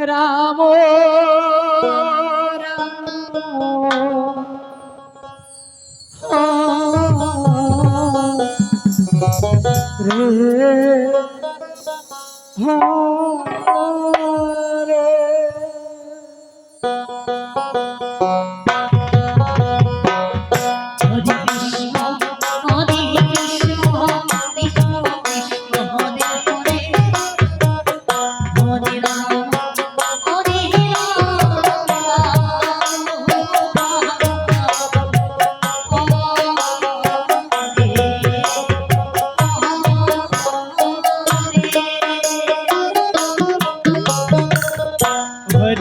Ram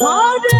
Hare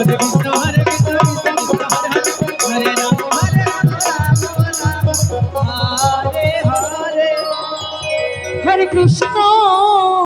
Hare